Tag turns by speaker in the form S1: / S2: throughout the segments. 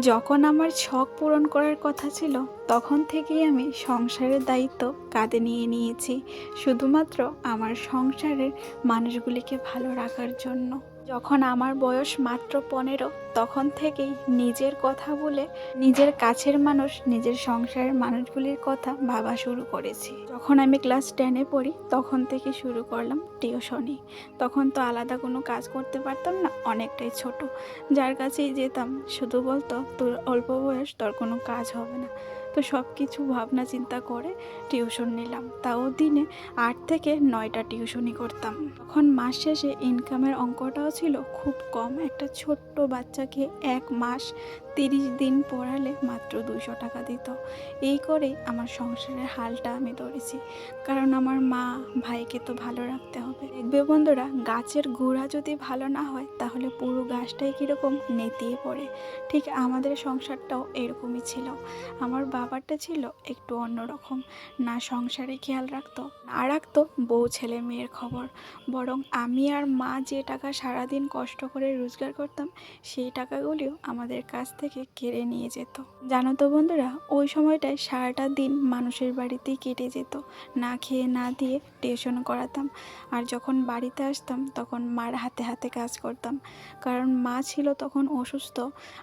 S1: যখন আমার শখ পূরণ করার কথা ছিল, তখন থেকেই আমি সংসারের দায়িত্ব কাঁধে নিয়ে নিয়েছি, শুধুমাত্র আমার সংসারের মানুষগুলিকে ভালো রাখার জন্য। যখন আমার বয়স মাত্র পনেরো, তখন থেকেই নিজের কথা বলে নিজের কাছের মানুষ, নিজের সংসারের মানুষগুলির কথা ভাবা শুরু করেছি। যখন আমি ক্লাস টেনে পড়ি, তখন থেকে শুরু করলাম টিউশনি। তখন তো আলাদা কোনো কাজ করতে পারতাম না, অনেকটাই ছোট। যার কাছেই যেতাম, শুধু বলতো, তোর অল্প বয়স, তোর কোনো কাজ হবে না। তো সব কিছু ভাবনা চিন্তা করে টিউশন নিলাম। তাও দিনে আট থেকে নয়টা টিউশনই করতাম। তখন মাস শেষে ইনকামের অঙ্কটাও ছিল খুব কম। একটা ছোট্ট বাচ্চাকে এক মাস তিরিশ দিন পড়ালে মাত্র দুইশো টাকা দিত। এই করেই আমার সংসারের হালটা আমি ধরেছি। কারণ আমার মা, ভাইকে তো ভালো রাখতে হবে। দেখবে বন্ধুরা, গাছের গোড়া যদি ভালো না হয়, তাহলে পুরো গাছটাই কীরকম নেতিয়ে পড়ে। ঠিক আমাদের সংসারটাও এরকমই ছিল। আমার বাবারটা ছিল একটু অন্যরকম। না সংসারে খেয়াল রাখতো না রাখতো বউ ছেলে মেয়ের খবর। বরং আমি আর মা যে টাকা সারাদিন কষ্ট করে রোজগার করতাম, সেই টাকাগুলিও আমাদের কাছ থেকে কেড়ে নিয়ে যেত। জানো তো বন্ধুরা, ওই সময়টায় সারাটা দিন মানুষের বাড়িতেই কেটে যেত। না খেয়ে না দিয়ে টিউশন করাতাম। আর যখন বাড়িতে আসতাম, তখন মার হাতে হাতে কাজ করতাম। কারণ মা ছিল তখন অসুস্থ,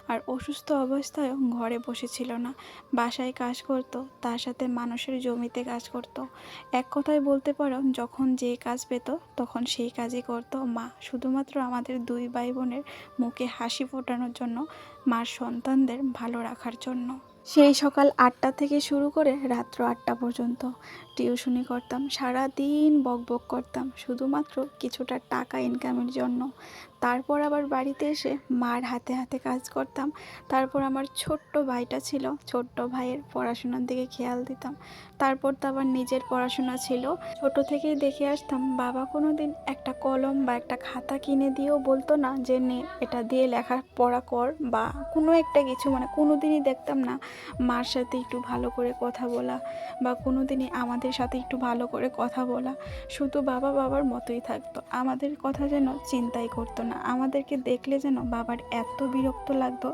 S1: আর অসুস্থ অবস্থায়ও ঘরে বসেছিল না। বাসায় কাজ করত, তার সাথে মানুষের জমিতে কাজ করত। এক কথায় বলতে পারো, যখন যে কাজ পেত, তখন সেই কাজই করত মা। শুধুমাত্র আমাদের দুই ভাই বোনের মুখে হাসি ফোটানোর জন্য, মার সন্তানদের ভালো রাখার জন্য। সেই সকাল আটটা থেকে শুরু করে রাত্র আটটা পর্যন্ত। টিউশনি করতাম সারা দিন বক বক করতাম, শুধুমাত্র কিছুটা টাকা ইনকামের জন্য। তারপর আবার বাড়িতে এসে মার হাতে হাতে কাজ করতাম। তারপর আমার ছোট্ট ভাইটা ছিল, ছোট্ট ভাইয়ের পড়াশোনার দিকে খেয়াল দিতাম। তারপর তো আবার নিজের পড়াশোনা ছিল। ছোট থেকেই দেখে আসতাম, বাবা কোনো দিন একটা কলম বা একটা খাতা কিনে দিয়েও বলতো না যে, নে, এটা দিয়ে লেখা পড়া কর বা কোনো একটা কিছু। মানে কোনো দিনই দেখতাম না মার সাথে একটু ভালো করে কথা বলা বা কোনো দিনই আমাদের সাথে একটু ভালো করে কথা বলা। শুধু বাবা বাবার মতোই থাকতো। আমাদের কথা যেন চিন্তাই করতো না আমাদেরকে দেখলে যেন বাবার এত বিরক্ত লাগতো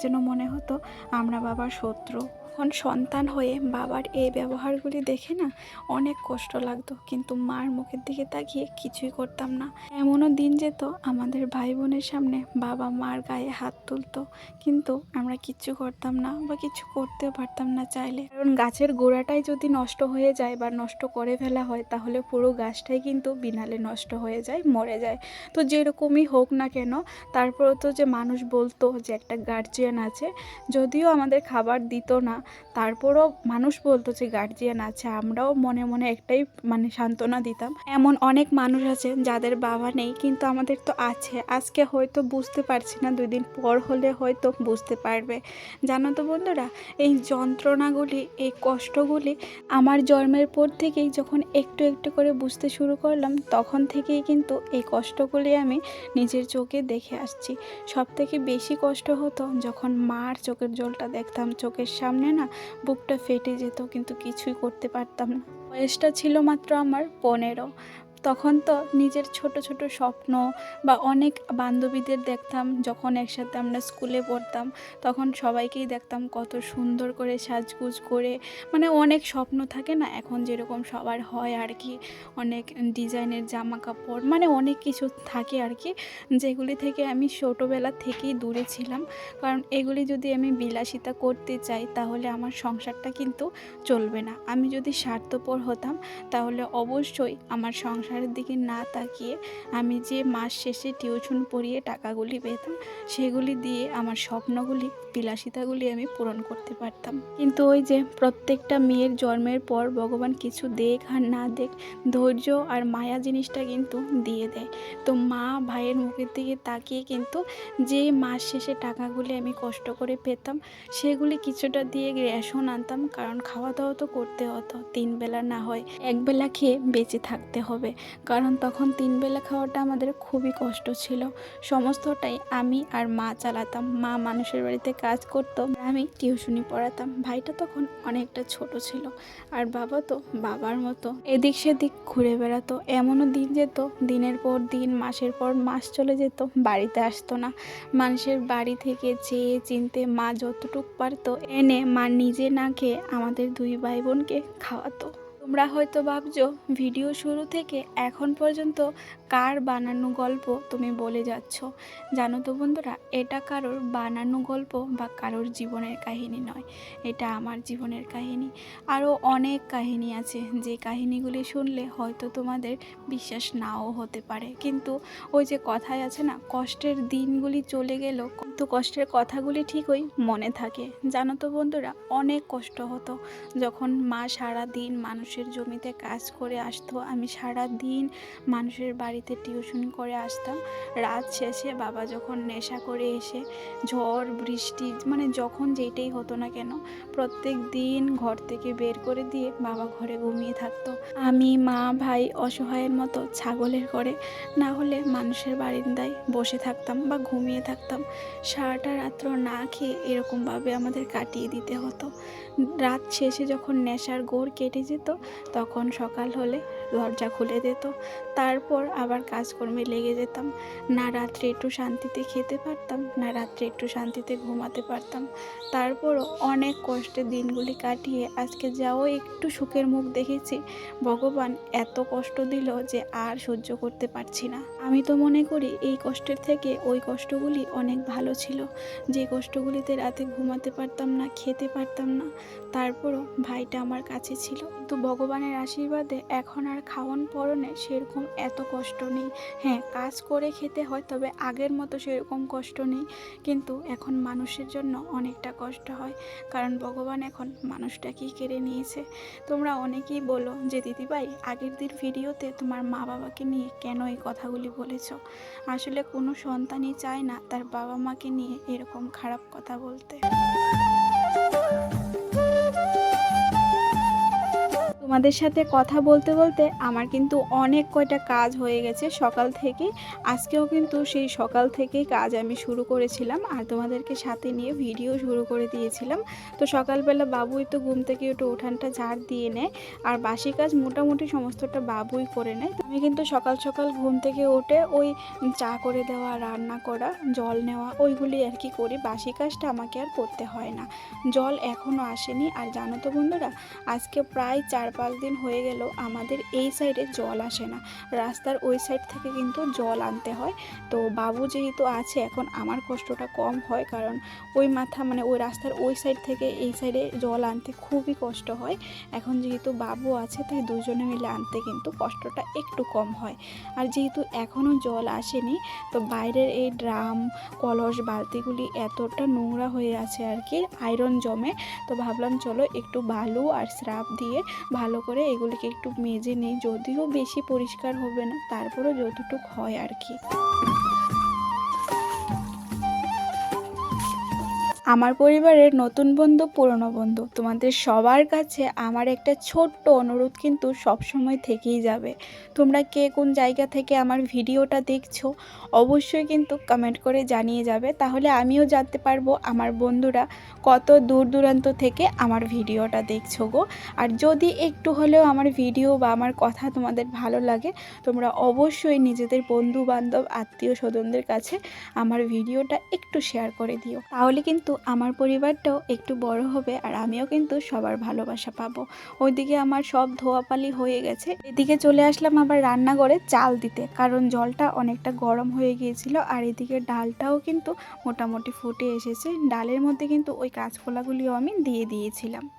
S1: যেন মনে হতো আমরা বাবার শত্রু। এখন সন্তান হয়ে বাবার এই ব্যবহারগুলি দেখে না, অনেক কষ্ট লাগতো। কিন্তু মার মুখের দিকে তাকিয়ে কিছুই করতাম না। এমনও দিন যেত আমাদের ভাই বোনের সামনে বাবা মার গায়ে হাত তুলতো। কিন্তু আমরা কিচ্ছু করতাম না বা কিছু করতেও পারতাম না চাইলে। কারণ গাছের গোড়াটাই যদি নষ্ট হয়ে যায় বা নষ্ট করে ফেলা হয়, তাহলে পুরো গাছটাই কিন্তু বিনালে নষ্ট হয়ে যায়, মরে যায়। তো যেরকমই হোক না কেন, তারপরেও তো যে মানুষ বলতো যে একটা গার্জিয়ান আছে, যদিও আমাদের খাবার দিত না তারপরও মানুষ বলতো যে গার্জিয়ান আছে। আমরাও মনে মনে একটাই মানে সান্ত্বনা দিতাম। এমন অনেক মানুষ আছে যাদের বাবা নেই, কিন্তু আমাদের তো আছে। আজকে হয়তো বুঝতে পারছি না, দুই দিন পর হলে হয়তো বুঝতে পারবে। জানো তো বন্ধুরা, এই যন্ত্রণাগুলি, এই কষ্টগুলি আমার জন্মের পর থেকেই যখন একটু একটু করে বুঝতে শুরু করলাম, তখন থেকেই কিন্তু এই কষ্টগুলি আমি নিজের চোখে দেখে আসছি। সব থেকে বেশি কষ্ট হতো যখন মার চোখের জলটা দেখতাম, চোখের সামনে না বুকটা ফেটে যেত কিন্তু কিছুই করতে পারতাম না। বয়সটা ছিল মাত্র আমার পনেরো। তখন তো নিজের ছোট ছোট স্বপ্ন বা অনেক বান্ধবীদের দেখতাম যখন একসাথে আমরা স্কুলে পড়তাম। তখন সবাইকেই দেখতাম কত সুন্দর করে সাজগুজ করে। মানে অনেক স্বপ্ন থাকে না? এখন যেরকম সবার হয় আর কি। অনেক ডিজাইনের জামা কাপড় মানে অনেক কিছু থাকে আর কি, যেগুলি থেকে আমি ছোটোবেলা থেকেই দূরে ছিলাম। কারণ এগুলি যদি আমি বিলাসিতা করতে চাই, তাহলে আমার সংসারটা কিন্তু চলবে না। আমি যদি স্বার্থপর হতাম, তাহলে অবশ্যই আমার সংসারের দিকে না তাকিয়ে আমি যে মাস শেষে টিউশন পড়িয়ে টাকাগুলি পেতাম, সেগুলি দিয়ে আমার স্বপ্নগুলি বিলাসিতাগুলি আমি পূরণ করতে পারতাম। কিন্তু ওই যে প্রত্যেকটা মেয়ের জন্মের পর ভগবান কিছু দেখ আর না দেখ, ধৈর্য আর মায়া জিনিসটা কিন্তু দিয়ে দেয়। তো মা ভাইয়ের মুখের দিকে তাকিয়ে কিন্তু যে মাস শেষে টাকাগুলি আমি কষ্ট করে পেতাম, সেগুলি কিছুটা দিয়ে রেশন আনতাম, কারণ খাওয়া দাওয়া তো করতে হতো, তিন বেলা না হয় এক বেলা খেয়ে বেঁচে থাকতে হবে। কারণ তখন তিন বেলা খাওয়াটা আমাদের খুবই কষ্ট ছিল। সমস্তটাই আমি আর মা চালাতাম। মা মানুষের বাড়িতে কাজ করতো। আমি টিউশনি পড়াতাম। ভাইটা তখন অনেকটা ছোট ছিল। আর বাবা তো বাবার মতো। এদিক সেদিক ঘুরে বেড়াতো। এমনও দিন যেত, দিনের পর দিন, মাসের পর মাস চলে যেত। বাড়িতে আসতো না। মানুষের বাড়ি থেকে চেয়ে চিনতে মা যতটুক পারতো, এনে মা নিজে না খেয়ে আমাদের দুই ভাই বোনকে খাওয়াতো। তোমরা হয়তো ভাবছ, ভিডিও শুরু থেকে এখন পর্যন্ত কার বানানো গল্প তুমি বলে যাচ্ছ? জানো তো বন্ধুরা, এটা কারোর বানানো গল্প বা কারোর জীবনের কাহিনী নয়। এটা আমার জীবনের কাহিনী। আরও অনেক কাহিনী আছে, যে কাহিনীগুলি শুনলে হয়তো তোমাদের বিশ্বাস নাও হতে পারে। কিন্তু ওই যে কথায় আছে না, কষ্টের দিনগুলি চলে গেল কিন্তু কষ্টের কথাগুলি ঠিকই মনে থাকে। জানো তো বন্ধুরা, অনেক কষ্ট হতো। যখন মা সারা দিন মানুষের জমিতে কাজ করে আসতো, আমি সারা দিন মানুষের বাড়িতে টিউশন করে আসতাম। রাত শেষে বাবা যখন নেশা করে এসে ঝড়, বৃষ্টি মানে যখন যেইটাই হতো না কেন, প্রত্যেক দিন ঘর থেকে বের করে দিয়ে বাবা ঘরে ঘুমিয়ে থাকতো। আমি, মা, ভাই অসহায়ের মতো ছাগলের করে না হলে মানুষের বারিন্দায় বসে থাকতাম বা ঘুমিয়ে থাকতাম। সারাটা রাত্র না খেয়ে এরকমভাবে আমাদের কাটিয়ে দিতে হতো। রাত শেষে যখন নেশার গোড় কেটে যেত, তখন সকাল হলে দরজা খুলে দিত। তারপর আবার কাজকর্মে লেগে যেতাম। না রাত্রে একটু শান্তিতে খেতে পারতাম, না রাত্রে একটু শান্তিতে ঘুমাতে পারতাম। তারপরও অনেক কষ্টের দিনগুলি কাটিয়ে আজকে যাও একটু সুখের মুখ দেখেছি। ভগবান এত কষ্ট দিল যে আর সহ্য করতে পারছি না। আমি তো মনে করি এই কষ্টের থেকে ওই কষ্টগুলি অনেক ভালো ছিল। যে কষ্টগুলিতে রাতে ঘুমাতে পারতাম না, খেতে পারতাম না তারপরও ভাইটা আমার কাছে ছিল। কিন্তু ভগবানের আশীর্বাদে এখন আর খাওয়ান পরনে সেরকম এত কষ্ট নেই। হ্যাঁ কাজ করে খেতে হয়, তবে আগের মতো সেরকম কষ্ট নেই। কিন্তু এখন মানুষের জন্য অনেকটা কষ্ট হয়, কারণ ভগবান এখন মানুষটাকেই কেড়ে নিয়েছে। তোমরা অনেকেই বলো যে, দিদিভাই, আগের দিন ভিডিওতে তোমার মা বাবাকে নিয়ে কেন এই কথাগুলি বলেছ? আসলে কোনো সন্তানই চায় না তার বাবা মাকে নিয়ে এরকম খারাপ কথা বলতে। তোমাদের সাথে কথা বলতে বলতে আমার কিন্তু অনেক কয়টা কাজ হয়ে গেছে সকাল থেকে। আজকেও কিন্তু সেই সকাল থেকেই কাজ আমি শুরু করেছিলাম আর তোমাদেরকে সাথে নিয়ে ভিডিও শুরু করে দিয়েছিলাম। তো সকালবেলা বাবুই তো ঘুম থেকে একটু উঠানটা ঝাড় দিয়ে নেয় আর বাসি কাজ মোটামুটি সমস্তটা বাবুই করে নেয়। আমি কিন্তু সকাল সকাল ঘুম থেকে উঠে ওই চা করে দেওয়া, রান্না করা, জল নেওয়া ওইগুলি আর কি করি। বাসি কাজটা আমাকে আর করতে হয় না। জল এখনও আসেনি। আর জানো তো বন্ধুরা, আজকে প্রায় চার পাঁচ দিন হয়ে গেল, আমাদের এই সাইডে জল আসে না। রাস্তার ওই সাইড থেকে কিন্তু জল আনতে হয়। তো বাবু যেহেতু আছে, এখন আমার কষ্টটা কম হয়, কারণ ওই মাথা মানে ওই রাস্তার ওই সাইড থেকে এই সাইডে জল আনতে খুবই কষ্ট হয়। এখন যেহেতু বাবু আছে, তাই দুজনে মিলে আনতে কিন্তু কষ্টটা একটু কম হয়। আর যেহেতু এখনও জল আসেনি, তো বাইরের এই ড্রাম, কলস, বালতিগুলি এতটা নোংরা হয়ে আছে আর কি আয়রন জমে। তো ভাবলাম চলো একটু বালু আর স্রাব দিয়ে ভালো করে এগুলিকে একটু মেজে নিই, যদিও বেশি পরিষ্কার হবে না, তারপরেও যতটুকু হয় আর কি। আমার পরিবারের নতুন বন্ধু, পুরনো বন্ধু। তোমাদের সবার কাছে আমার একটা ছোট্ট অনুরোধ কিন্তু সব সময় থেকেই যাবে। তোমরা কে কোন জায়গা থেকে আমার ভিডিওটা দেখছ, অবশ্যই কিন্তু কমেন্ট করে জানিয়ে যাবে। তাহলে আমিও জানতে পারব আমার বন্ধুরা কত দূর দূরান্ত থেকে আমার ভিডিওটা দেখছ গো। আর যদি একটু হলেও আমার ভিডিও বা আমার কথা তোমাদের ভালো লাগে, তোমরা অবশ্যই নিজেদের বন্ধু বান্ধব আত্মীয় স্বজনদের কাছে আমার ভিডিওটা একটু শেয়ার করে দিও। তাহলে কিন্তু আমার পরিবারটাও একটু বড় হবে আর আমিও কিন্তু সবার ভালোবাসা পাবো। ওইদিকে আমার সব ধোয়াপালি হয়ে গেছে। এদিকে চলে আসলাম আবার রান্নাঘরে চাল দিতে। কারণ জলটা অনেকটা গরম হয়ে গিয়েছিল আর এদিকে ডালটাও কিন্তু মোটামুটি ফুটে এসেছে। ডালের মধ্যে কিন্তু ওই কাঁচকলাগুলিও আমি দিয়ে দিয়েছিলাম।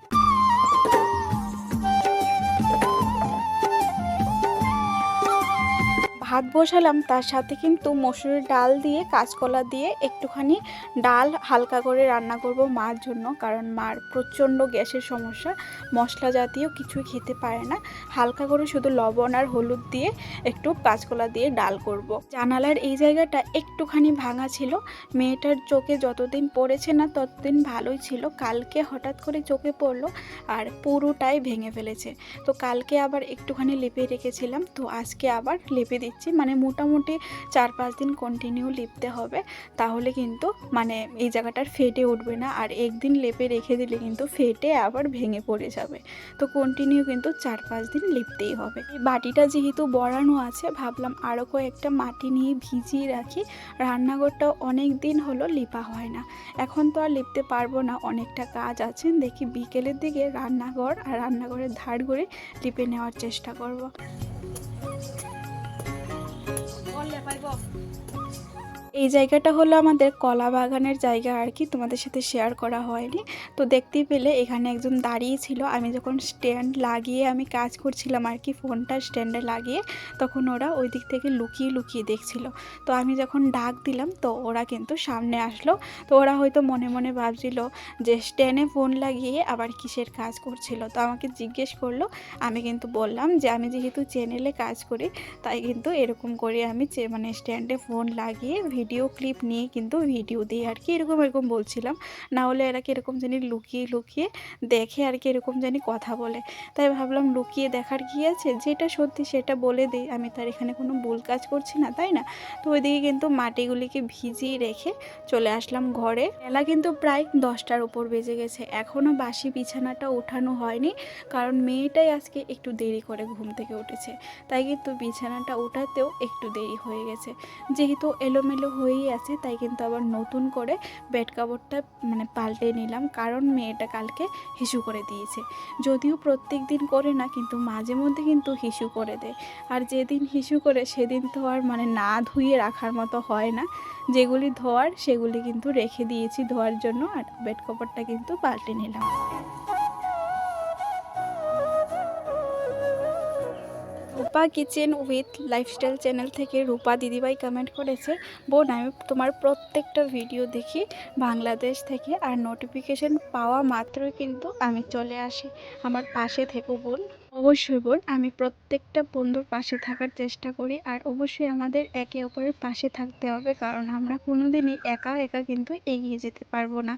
S1: ভাত বসালাম, তার সাথে কিন্তু মসুরের ডাল দিয়ে, কাঁচকলা দিয়ে একটুখানি ডাল হালকা করে রান্না করব মার জন্য। কারণ মার প্রচণ্ড গ্যাসের সমস্যা, মশলা জাতীয় কিছুই খেতে পারে না। হালকা করে শুধু লবণ আর হলুদ দিয়ে একটু কাঁচকলা দিয়ে ডাল করব। জানালার এই জায়গাটা একটুখানি ভাঙা ছিল। মেয়েটার চোখে যতদিন পড়েছে না, ততদিন ভালোই ছিল। কালকে হঠাৎ করে চোখে পড়ল আর পুরোটাই ভেঙে ফেলেছে। তো কালকে আবার একটুখানি লেপে রেখেছিলাম। তো আজকে আবার লেপে দিচ্ছি। মানে মোটামুটি চার পাঁচ দিন কন্টিনিউ লিপতে হবে, তাহলে কিন্তু মানে এই জায়গাটার ফেটে উঠবে না। আর একদিন লেপে রেখে দিলে কিন্তু ফেটে আবার ভেঙে পড়ে যাবে। তো কন্টিনিউ কিন্তু চার পাঁচ দিন লিপতেই হবে। বাটিটা যেহেতু বড়ানো আছে, ভাবলাম আরও কয়েকটা মাটি নিয়ে ভিজিয়ে রাখি। রান্নাঘরটা অনেক দিন হলো লিপা হয় না। এখন তো আর লিপতে পারব না, অনেকটা কাজ আছে। দেখি বিকেলের দিকে রান্নাঘর আর রান্নাঘরের ধার করে লিপে নেওয়ার চেষ্টা করব। 拜过。এই জায়গাটা হলো আমাদের কলা বাগানের জায়গা আর কি, তোমাদের সাথে শেয়ার করা হয়নি। তো দেখতেই পেলে এখানে একজন দাঁড়িয়ে ছিল। আমি যখন স্ট্যান্ড লাগিয়ে আমি কাজ করছিলাম আর কি, ফোনটা স্ট্যান্ডে লাগিয়ে, তখন ওরা ওই দিক থেকে লুকিয়ে লুকিয়ে দেখছিল। তো আমি যখন ডাক দিলাম, তো ওরা কিন্তু সামনে আসলো। তো ওরা হয়তো মনে মনে ভাবছিল যে স্ট্যান্ডে ফোন লাগিয়ে আবার কিসের কাজ করছিল। তো আমাকে জিজ্ঞেস করল, আমি কিন্তু বললাম যে আমি যেহেতু চ্যানেলে কাজ করি, তাই কিন্তু এরকম করে আমি মানে স্ট্যান্ডে ফোন লাগিয়ে ভিডিও ক্লিপ নিয়ে কিন্তু ভিডিও দিই আর কি এরকম এরকম বলছিলাম। না হলে এরা কি এরকম জানি লুকিয়ে লুকিয়ে দেখে আর কি এরকম জানি কথা বলে। তাই ভাবলাম লুকিয়ে দেখার কি আছে? যেটা সত্যি সেটা বলে দিই। আমি তার এখানে কোনো ভুল কাজ করছি না, তাই না? তো ওইদিকে কিন্তু মাটিগুলিকে ভিজিয়ে রেখে চলে আসলাম ঘরে। বেলা কিন্তু প্রায় দশটার উপর বেজে গেছে। এখনও বাসি বিছানাটা ওঠানো হয়নি, কারণ মেয়েটাই আজকে একটু দেরি করে ঘুম থেকে উঠেছে। তাই কিন্তু বিছানাটা ওঠাতেও একটু দেরি হয়ে গেছে। যেহেতু এলোমেলো হয়েই আছে, তাই কিন্তু আবার নতুন করে বেড কাপড়টা মানে পাল্টে নিলাম, কারণ মেয়েটা কালকে হিসু করে দিয়েছে। যদিও প্রত্যেক দিন করে না, কিন্তু মাঝে মধ্যে কিন্তু হিসু করে দেয়। আর যেদিন হিসু করে, সেদিন তো আর মানে না ধুয়ে রাখার মতো হয় না। যেগুলি ধোয়ার, সেগুলি কিন্তু রেখে দিয়েছি ধোয়ার জন্য, আর বেড কাপড়টা কিন্তু পাল্টে নিলাম। Rupa kitchen with lifestyle channel থেকে রূপা দিদিভাই কমেন্ট করেছে, বোন, আমি তোমার প্রত্যেকটা ভিডিও দেখি বাংলাদেশ থেকে আর নোটিফিকেশন পাওয়া মাত্রই কিন্তু আমি চলে আসি। আমার পাশে থেকো বোন। অবশ্যই বোন আমি প্রত্যেকটা বন্ধুর পাশে থাকার চেষ্টা করি আর অবশ্যই আমাদের একে অপরের পাশে থাকতে হবে কারণ আমরা কোনোদিনই একা একা কিন্তু এগিয়ে যেতে পারব না।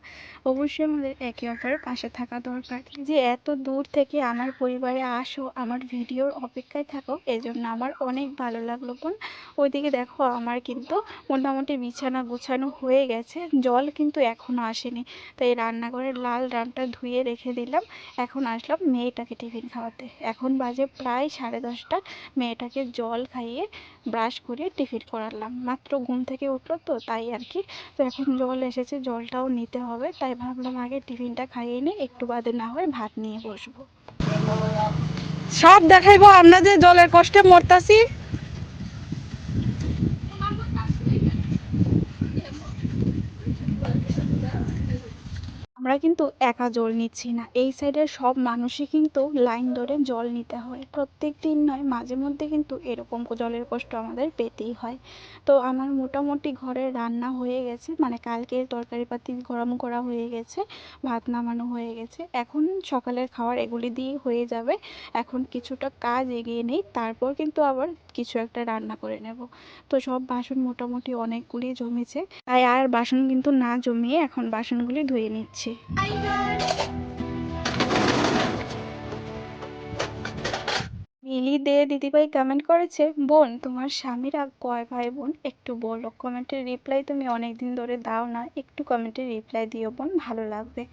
S1: অবশ্যই আমাদের একে অপরের পাশে থাকা দরকার। যে এত দূর থেকে আমার পরিবারে আসো, আমার ভিডিওর অপেক্ষায় থাকো, এজন্য আমার অনেক ভালো লাগল বোন। ওইদিকে দেখো আমার কিন্তু মোটামুটি বিছানা গোছানো হয়ে গেছে, জল কিন্তু এখনও আসেনি। তাই রান্নাঘরের লাল ড্রামটা ধুয়ে রেখে দিলাম, এখন আসলাম মেয়েটাকে টিফিন খাওয়াতে। এখন বাজে প্রায় সাড়ে দশটা। মেয়েটাকে জল খাইয়ে ব্রাশ করিয়ে টিফিন করালাম। মাত্র ঘুম থেকে উঠল তো, তাই আর কি। তো এখন জল এসেছে, জলটাও নিতে হবে। তাই ভাবলাম আগে টিফিনটা খাইয়ে নিই, একটু বাদে না হয় ভাত নিয়ে বসবো।
S2: সব দেখাইবো, আমরা যে জলের কষ্টে মরতাছি।
S1: আমরা কিন্তু একা জল নিচ্ছি না। এই সাইডের সব মানুষই কিন্তু লাইন ধরে জল নিতে হয়। প্রত্যেক দিন নয়, মাঝে মধ্যে কিন্তু এরকম জলের কষ্ট আমাদের পেতেই হয়। তো আমার মোটামুটি ঘরে রান্না হয়ে গেছে মানে কালকের তরকারিপাতি গরম করা হয়ে গেছে, ভাত নামানো হয়ে গেছে। এখন সকালের খাবার এগুলি দিয়ে হয়ে যাবে। এখন কিছুটা কাজ এগিয়ে নেই, তারপর কিন্তু আবার কিছু একটা রান্না করে নেব। তো সব বাসন মোটামুটি অনেকগুলি জমেছে। তাই আর বাসন কিন্তু না জমিয়ে এখন বাসনগুলি ধুয়ে নিচ্ছি। I know. মিলি দে দিদিভাই কমেন্ট করেছে, বোন, তোমার স্বামীরা কয় ভাই বোন একটু বলো। কমেন্টের রিপ্লাই তুমি অনেক দিন ধরে দাও না। একটু কমেন্টের রিপ্লাই দিও বোন, ভালো লাগবে।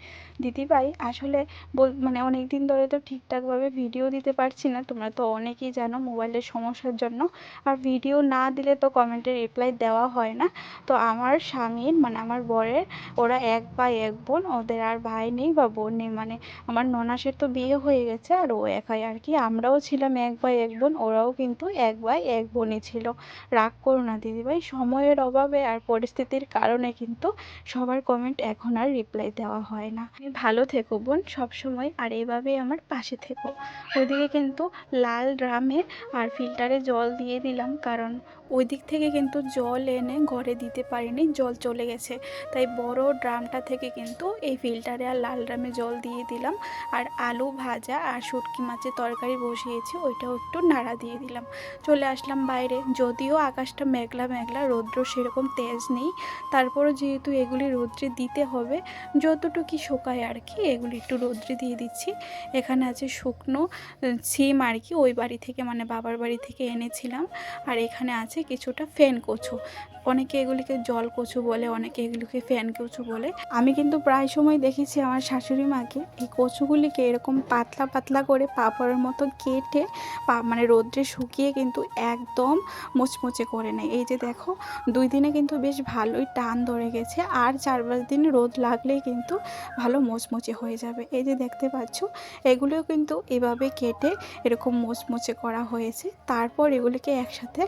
S1: দিদিভাই, আসলে বল মানে অনেক দিন ধরে তো ঠিকঠাকভাবে ভিডিও দিতে পারছি না। তোমরা তো অনেকেই জানো মোবাইলের সমস্যার জন্য। আর ভিডিও না দিলে তো কমেন্টের রিপ্লাই দেওয়া হয় না। তো আমার স্বামীর মানে আমার বরের, ওরা এক ভাই, এক বোন। ওদের আর ভাই নেই বা বোন নেই। মানে আমার ননাসের তো বিয়ে হয়ে গেছে আর ও একাই। আর কি, আমরাও ছিলাম এক ভাই এক বোন, ওরাও কিন্তু এক ভাই, এক বোনই ছিল। রাগ করো না দিদিভাই, সময়ের অভাবে আর পরিস্থিতির কারণে কিন্তু সবার কমেন্ট এখন আর রিপ্লাই দেওয়া হয় না। তুমি ভালো থেকো বোন, সবসময় আর এভাবেই আমার পাশে থেকো। ওদিকে কিন্তু লাল ড্রামে আর ফিল্টারে জল দিয়ে দিলাম, কারণ ওই দিক থেকে কিন্তু জল এনে ঘরে দিতে পারিনি, জল চলে গেছে। তাই বড় ড্রামটা থেকে কিন্তু এই ফিল্টারে আর লাল ড্রামে জল দিয়ে দিলাম। আর আলু ভাজা আর শুটকি মাছের তরকারি বসিয়েছি, ওইটাও একটু নাড়া দিয়ে দিলাম। চলে আসলাম বাইরে। যদিও আকাশটা মেঘলা মেঘলা, রৌদ্র সেরকম তেজ নেই, তারপরও যেহেতু এগুলি রৌদ্রে দিতে হবে, যতটুকু শোকায় আর কি, এগুলি একটু রৌদ্রে দিয়ে দিচ্ছি। এখানে আছে শুকনো সিম আর কি, ওই বাড়ি থেকে মানে বাবার বাড়ি থেকে এনেছিলাম। আর এখানে আছে কিছুটা ফেন কচু অনেকে এগুলিকে জল কচু বলে, অনেকে এগুলিকে ফ্যান কচু বলে। আমি কিন্তু প্রায় সময় দেখেছি আমার শাশুড়ি মাকে এই কচুগুলিকে এরকম পাতলা পাতলা করে পাপড়ের মতো কেটে মানে রোদ্রে শুকিয়ে কিন্তু একদম মুচমুচে করে নেয়। এই যে দেখো, দুই দিনে কিন্তু বেশ ভালোই টান ধরে গেছে আর চার পাঁচ দিন রোদ লাগলেই কিন্তু ভালো মোচমুচে হয়ে যাবে। এই যে দেখতে পাচ্ছ, এগুলোও কিন্তু এভাবে কেটে এরকম মোচমুচে করা হয়েছে। তারপর এগুলিকে একসাথে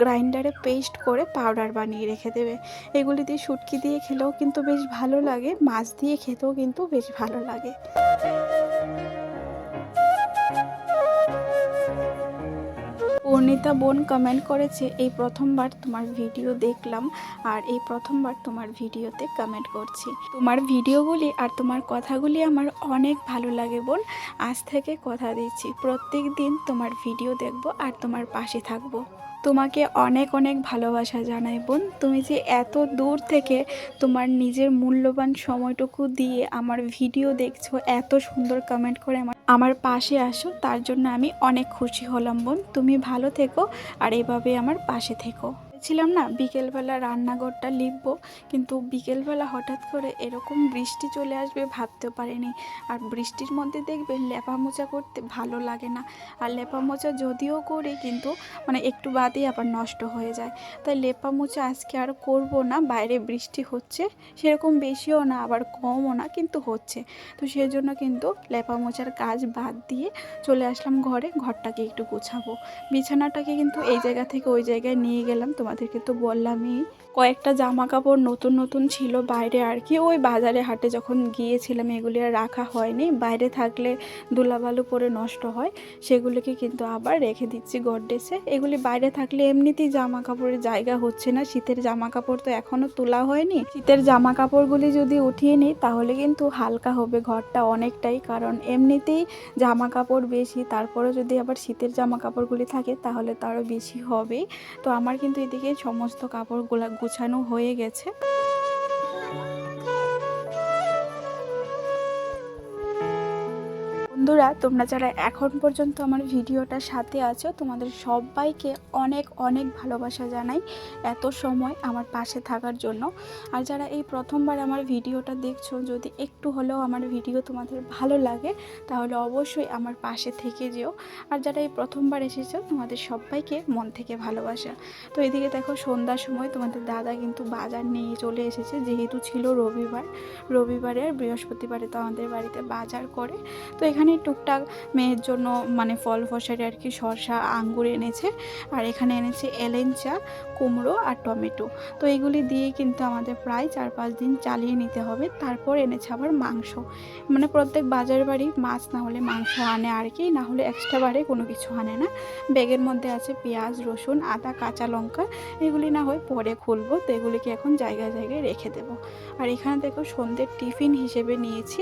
S1: গ্রাইন্ডারে পেস্ট করে পাউডার বানিয়ে রেখে দেবে। এগুলি দিয়ে শুটকি দিয়ে খেলেও কিন্তু বেশ ভালো লাগে। মাছ দিয়ে খেতেও কিন্তু বেশ ভালো লাগে। পূর্ণিতা বোন কমেন্ট করেছে, এই প্রথমবার তোমার ভিডিও দেখলাম আর এই প্রথমবার তোমার ভিডিওতে কমেন্ট করছি। তোমার ভিডিওগুলি আর তোমার কথাগুলি আমার অনেক ভালো লাগে বোন। আজ থেকে কথা দিচ্ছি। প্রত্যেক দিন তোমার ভিডিও দেখব আর তোমার পাশে থাকব। তোমাকে অনেক অনেক ভালোবাসা জানাই বোন। তুমি যে এত দূর থেকে তোমার নিজের মূল্যবান সময়টুকু দিয়ে আমার ভিডিও দেখছ, এত সুন্দর কমেন্ট করে আমার আমার পাশে আসো, তার জন্য আমি অনেক খুশি হলাম বোন। তুমি ভালো থেকো আর এভাবে আমার পাশে থেকো। ছিলাম না বিকেলবেলা রান্নাঘরটা লিখব, কিন্তু বিকেলবেলা হঠাৎ করে এরকম বৃষ্টি চলে আসবে ভাবতেও পারিনি। আর বৃষ্টির মধ্যে দেখবে লেপা মোচা করতে ভালো লাগে না। আর লেপা মোচা যদিও করি, কিন্তু মানে একটু বাদেই আবার নষ্ট হয়ে যায়। তাই লেপা মোচা আজকে আর করব না, বাইরে বৃষ্টি হচ্ছে, সেরকম বেশিও না, আবার কমও না, কিন্তু হচ্ছে। তো সেজন্য কিন্তু লেপা মোচার কাজ বাদ দিয়ে চলে আসলাম ঘরে, ঘরটাকে একটু গোছাবো। বিছানাটাকে কিন্তু এই জায়গা থেকে ওই জায়গায় নিয়ে গেলাম তোমাদেরকে তো বললামই কয়েকটা জামা কাপড় নতুন নতুন ছিল বাইরে আর কি। ওই বাজারে হাটে যখন গিয়েছিলাম, এগুলি আর রাখা হয়নি। বাইরে থাকলে ধুলাবালু পরে নষ্ট হয়। সেগুলিকে কিন্তু আবার রেখে দিচ্ছি গডডেসে এগুলি বাইরে থাকলে এমনিতেই জামা কাপড়ের জায়গা হচ্ছে না। শীতের জামা কাপড় তো এখনও তোলা হয়নি। শীতের জামা কাপড়গুলি যদি উঠিয়ে নিই, তাহলে কিন্তু হালকা হবে ঘরটা অনেকটাই। কারণ এমনিতেই জামা কাপড় বেশি তারপরে যদি আবার শীতের জামা কাপড়গুলি থাকে, তাহলে তো আরও বেশি হবেই। তো আমার কিন্তু এদিকে সমস্ত কাপড়গুলা গুছানো হয়ে গেছে। বন্ধুরা, তোমরা যারা এখন পর্যন্ত আমার ভিডিওটার সাথে আছো, তোমাদের সবাইকে অনেক অনেক ভালোবাসা জানাই এত সময় আমার পাশে থাকার জন্য। আর যারা এই প্রথমবার আমার ভিডিওটা দেখছ, যদি একটু হলেও আমার ভিডিও তোমাদের ভালো লাগে, তাহলে অবশ্যই আমার পাশে থেকে যেও। আর যারা এই প্রথমবার এসেছ, তোমাদের সবাইকে মন থেকে ভালোবাসা। তো এদিকে দেখো, সন্ধ্যার সময় তোমাদের দাদা কিন্তু বাজার নিয়ে চলে এসেছে, যেহেতু ছিল রবিবার। রবিবারে আর বৃহস্পতিবারে তো আমাদের বাড়িতে বাজার করে। তো এখানে টুকটাক মেয়ের জন্য মানে ফল ফসারি আর কি শসা, আঙ্গুর এনেছে। আর এখানে এনেছে এলেঞ্চা কুমড়ো আর টমেটো। তো এগুলি দিয়ে কিন্তু আমাদের প্রায় চার পাঁচ দিন চালিয়ে নিতে হবে। তারপর এনেছে আবার মাংস। মানে প্রত্যেক বাজার বাড়ি মাছ না হলে মাংস আনে আর কি, না হলে এক্সট্রা বারে কোনো কিছু আনে না। ব্যাগের মধ্যে আছে পেঁয়াজ, রসুন, আদা, কাঁচা লঙ্কা। এগুলি না হয় পরে খুলবো। তো এগুলিকে এখন জায়গায় জায়গায় রেখে দেবো। আর এখানে দেখো সন্ধ্যের টিফিন হিসেবে নিয়েছি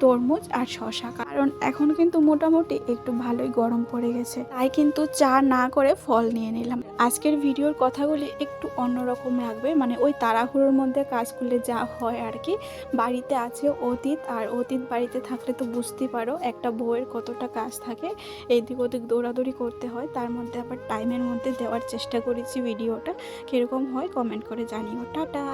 S1: তরমুজ আর শশা। কারণ এখন কিন্তু মোটামুটি একটু ভালোই গরম পড়ে গেছে। তাই কিন্তু চা না করে ফল নিয়ে নিলাম। আজকের ভিডিওর কথাগুলি একটু অন্যরকম রাখবে মানে ওই তাড়াহুড়োর মধ্যে কাজ করলে যা হয় আর কি বাড়িতে আছে অতীত আর অতীত বাড়িতে থাকলে তো বুঝতেই পারো একটা বউয়ের কতটা কাজ থাকে। এদিক ওদিক দৌড়াদৌড়ি করতে হয়, তার মধ্যে আবার টাইমের মধ্যে দেওয়ার চেষ্টা করেছি ভিডিওটা। কীরকম হয় কমেন্ট করে জানিও। টাটা!